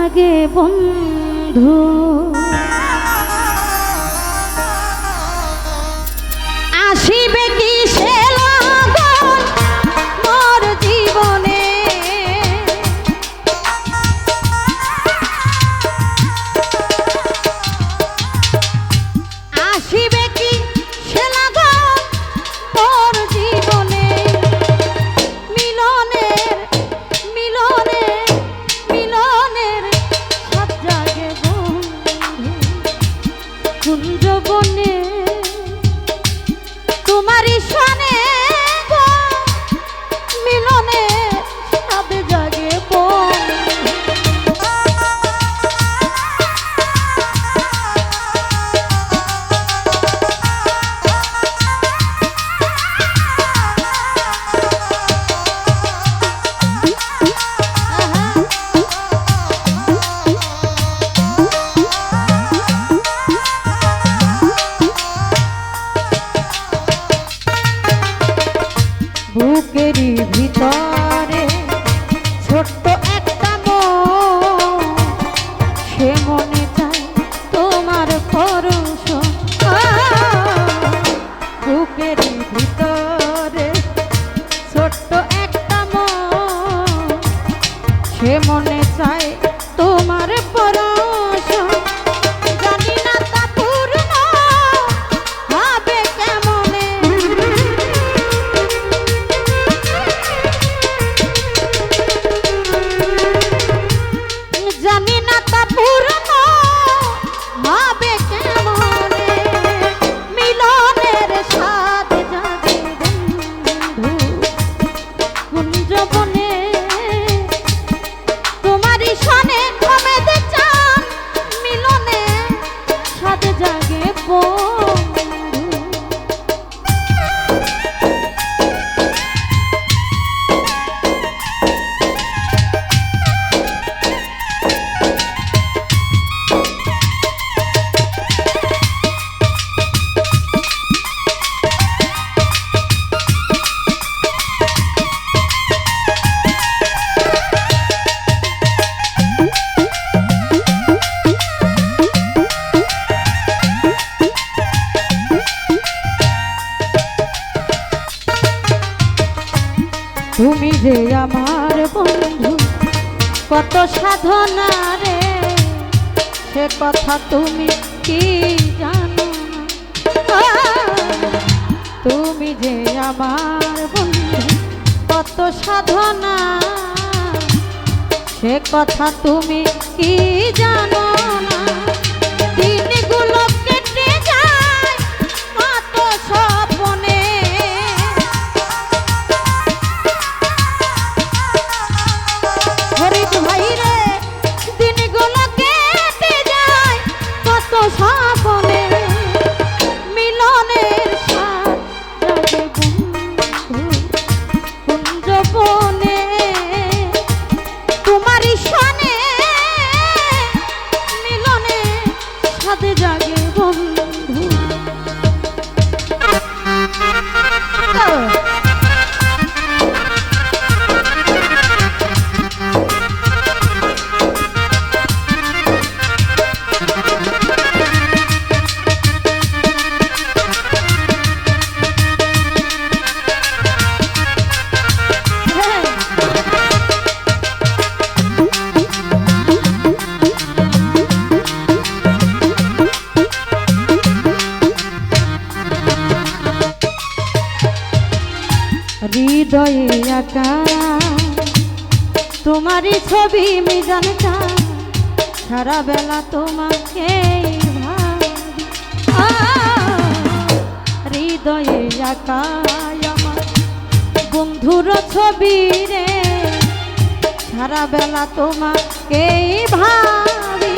জাগে বন্ধু। সে মনে চায় তোমার পরশ জানি না তা পূর্ণ হবে কেমনে। জানি না তা পূর্ণ হবে কেমনে। মিলনের স্বাদ জাগে বন্ধু তুমি যে আমার বন্ধু, কত সাধনা রে। সে কথা তুমি কি জানো? তুমি যে আমার বন্ধু, কত সাধনা। সে কথা তুমি কি জানো? কত হৃদয়ে আঁকা। তোমারই ছবি মিজানটা সারা বেলা তোমাকে হৃদয়ে আমার বন্ধুর ছবি রে। সারা বেলা তোমাকে ভাবি